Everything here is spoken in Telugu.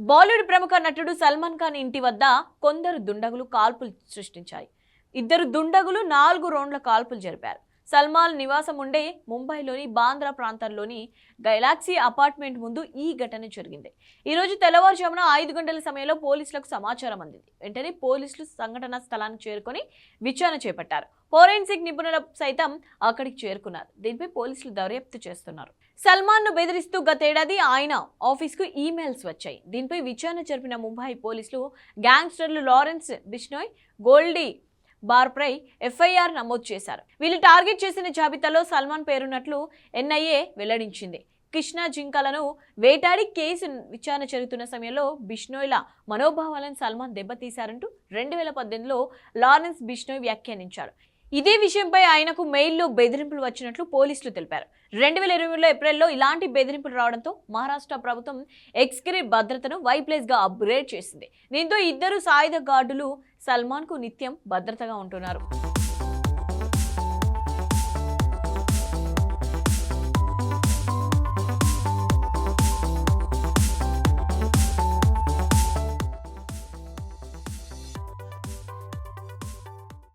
బాలీవుడ్ ప్రముఖ నటుడు సల్మాన్ ఖాన్ ఇంటి వద్ద కొందరు దుండగులు కాల్పులు సృష్టించాయి. ఇద్దరు దుండగులు నాలుగు రౌండ్ల కాల్పులు జరిపారు. సల్మాన్ నివాసం ఉండే ముంబైలోని బాంద్రా ప్రాంతంలోని గైలాక్సీ అపార్ట్మెంట్ ముందు ఈ ఘటన జరిగింది. ఈరోజు తెల్లవారుజామున ఐదు గంటల సమయంలో పోలీసులకు సమాచారం అందింది. వెంటనే పోలీసులు సంఘటనా స్థలానికి చేరుకొని విచారణ చేపట్టారు. ఫోరెన్సిక్ నిపుణుల సైతం అక్కడికి చేరుకున్నారు. దీనిపై పోలీసులు దర్యాప్తు చేస్తున్నారు. సల్మాన్ను బెదిరిస్తూ గతేడాది ఆయన ఆఫీస్కు ఈమెయిల్స్ వచ్చాయి. దీనిపై విచారణ జరిపిన ముంబై పోలీసులు గ్యాంగ్స్టర్లు లారెన్స్ బిష్నోయ్ గోల్డీ బార్పై ఎఫ్ఐఆర్ నమోదు చేశారు. వీళ్ళు టార్గెట్ చేసిన జాబితాలో సల్మాన్ పేరున్నట్లు ఎన్ఐఏ వెల్లడించింది. కృష్ణా జింకలను వేటాడి కేసు విచారణ జరుగుతున్న సమయంలో బిష్నోయ్ల మనోభావాలను సల్మాన్ దెబ్బతీశారంటూ రెండు వేల పద్దెనిమిదిలో లారెన్స్ బిష్నోయ్ వ్యాఖ్యానించారు. ఇదే విషయంపై ఆయనకు మెయిల్లో బెదిరింపులు వచ్చినట్లు పోలీసులు తెలిపారు. రెండు వేల ఇరవై మూడులో ఏప్రిల్లో ఇలాంటి బెదిరింపులు రావడంతో మహారాష్ట్ర ప్రభుత్వం ఎక్స్క్రీ భద్రతను వైప్లేస్గా అప్గ్రేడ్ చేసింది. దీంతో ఇద్దరు సాయుధ గార్డులు సల్మాన్కు నిత్యం భద్రతగా ఉంటున్నారు.